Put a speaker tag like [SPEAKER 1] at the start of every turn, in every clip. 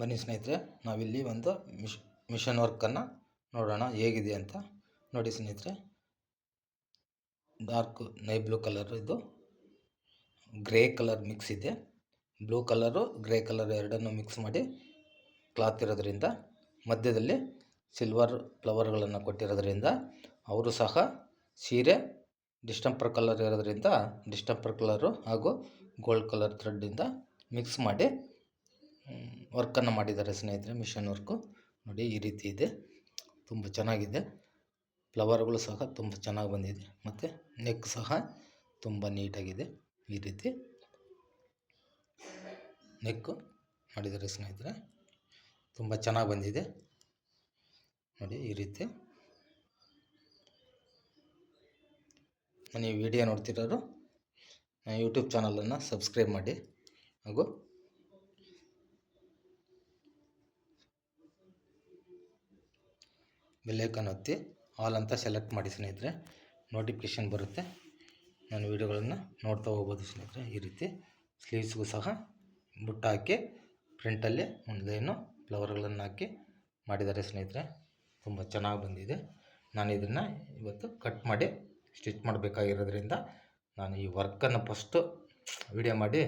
[SPEAKER 1] ಬನ್ನಿ ಸ್ನೇಹಿತರೆ, ನಾವಿಲ್ಲಿ ಒಂದು ಮಿಶ್ ಮಿಷನ್ ವರ್ಕನ್ನು ನೋಡೋಣ, ಹೇಗಿದೆ ಅಂತ ನೋಡಿ ಸ್ನೇಹಿತರೆ. ಡಾರ್ಕ್ ನೈ ಬ್ಲೂ ಕಲರ್ ಇದು. ಗ್ರೇ ಕಲರ್ ಮಿಕ್ಸ್ ಇದೆ. ಬ್ಲೂ ಕಲರು, ಗ್ರೇ ಕಲರ್ ಎರಡನ್ನು ಮಿಕ್ಸ್ ಮಾಡಿ ಕ್ಲಾತ್ ಇರೋದ್ರಿಂದ, ಮಧ್ಯದಲ್ಲಿ ಸಿಲ್ವರ್ ಫ್ಲವರ್ಗಳನ್ನು ಕೊಟ್ಟಿರೋದ್ರಿಂದ, ಅವರು ಸಹ ಸೀರೆ ಡಿಸ್ಟಂಪರ್ ಕಲರ್ ಇರೋದ್ರಿಂದ, ಡಿಸ್ಟಂಪರ್ ಕಲರು ಹಾಗೂ ಗೋಲ್ಡ್ ಕಲರ್ ಥ್ರೆಡ್ಡಿಂದ ಮಿಕ್ಸ್ ಮಾಡಿ ವರ್ಕನ್ನು ಮಾಡಿದ್ದಾರೆ ಸ್ನೇಹಿತರೆ, ಮಿಷನ್ ವರ್ಕು. ನೋಡಿ, ಈ ರೀತಿ ಇದೆ. ತುಂಬ ಚೆನ್ನಾಗಿದೆ. ಫ್ಲವರ್ಗಳು ಸಹ ತುಂಬ ಚೆನ್ನಾಗಿ ಬಂದಿದೆ. ಮತ್ತು ನೆಕ್ ಸಹ ತುಂಬ ನೀಟಾಗಿದೆ. ಈ ರೀತಿ ನೆಕ್ಕು ಮಾಡಿದ್ದಾರೆ ಸ್ನೇಹಿತರೆ. ತುಂಬ ಚೆನ್ನಾಗಿ ಬಂದಿದೆ. ನೋಡಿ, ಈ ರೀತಿ. ನಾನು ವಿಡಿಯೋ ನೋಡ್ತಿರೋರು ಯೂಟ್ಯೂಬ್ ಚಾನಲನ್ನು ಸಬ್ಸ್ಕ್ರೈಬ್ ಮಾಡಿ. ಹಾಗೂ ಬೆಲ್ಲೈಕನ್ ಒತ್ತಿ ಆಲ್ ಅಂತ ಸೆಲೆಕ್ಟ್ ಮಾಡಿ ಸ್ನೇಹಿತರೆ. ನೋಟಿಫಿಕೇಷನ್ ಬರುತ್ತೆ. ನಾನು ವೀಡಿಯೋಗಳನ್ನು ನೋಡ್ತಾ ಹೋಗ್ಬೋದು ಸ್ನೇಹಿತರೆ. ಈ ರೀತಿ ಸ್ಲೀವ್ಸ್ಗೂ ಸಹ ಬುಟ್ಟ ಹಾಕಿ ಫ್ರಂಟಲ್ಲಿ ಒಂದು ಲೈನು ಫ್ಲವರ್ಗಳನ್ನು ಹಾಕಿ ಮಾಡಿದ್ದಾರೆ ಸ್ನೇಹಿತರೆ. ತುಂಬ ಚೆನ್ನಾಗಿ ಬಂದಿದೆ. ನಾನು ಇದನ್ನು ಇವತ್ತು ಕಟ್ ಮಾಡಿ ಸ್ಟಿಚ್ ಮಾಡಬೇಕಾಗಿರೋದ್ರಿಂದ ನಾನು ಈ ವರ್ಕನ್ನು ಫಸ್ಟು ವಿಡಿಯೋ ಮಾಡಿ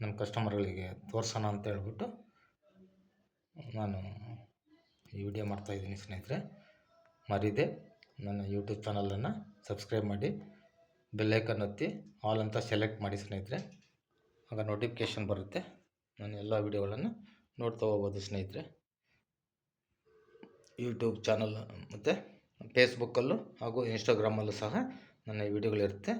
[SPEAKER 1] ನಮ್ಮ ಕಸ್ಟಮರ್ಗಳಿಗೆ ತೋರಿಸೋಣ ಅಂತ ಹೇಳ್ಬಿಟ್ಟು ನಾನು ಈ ವಿಡಿಯೋ ಮಾಡ್ತಾಯಿದ್ದೀನಿ ಸ್ನೇಹಿತರೆ. ಮರಿದೆ, ನನ್ನ ಯೂಟ್ಯೂಬ್ ಚಾನಲನ್ನು ಸಬ್ಸ್ಕ್ರೈಬ್ ಮಾಡಿ ಬೆಲ್ಲೈಕನ್ ಒತ್ತಿ, ಆಲ್ ಅಂತ ಸೆಲೆಕ್ಟ್ ಮಾಡಿ ಸ್ನೇಹಿತರೆ. ಆಗ ನೋಟಿಫಿಕೇಷನ್ ಬರುತ್ತೆ. ನಾನು ಎಲ್ಲ ವೀಡಿಯೋಗಳನ್ನು ನೋಡ್ತಾ ಹೋಗ್ಬೋದು ಸ್ನೇಹಿತರೆ. ಯೂಟ್ಯೂಬ್ ಚಾನಲ್ ಮತ್ತು ಫೇಸ್ಬುಕ್ಕಲ್ಲೂ ಹಾಗೂ ಇನ್ಸ್ಟಾಗ್ರಾಮಲ್ಲೂ ಸಹ ನನ್ನ ವಿಡಿಯೋಗಳಿರುತ್ತೆ.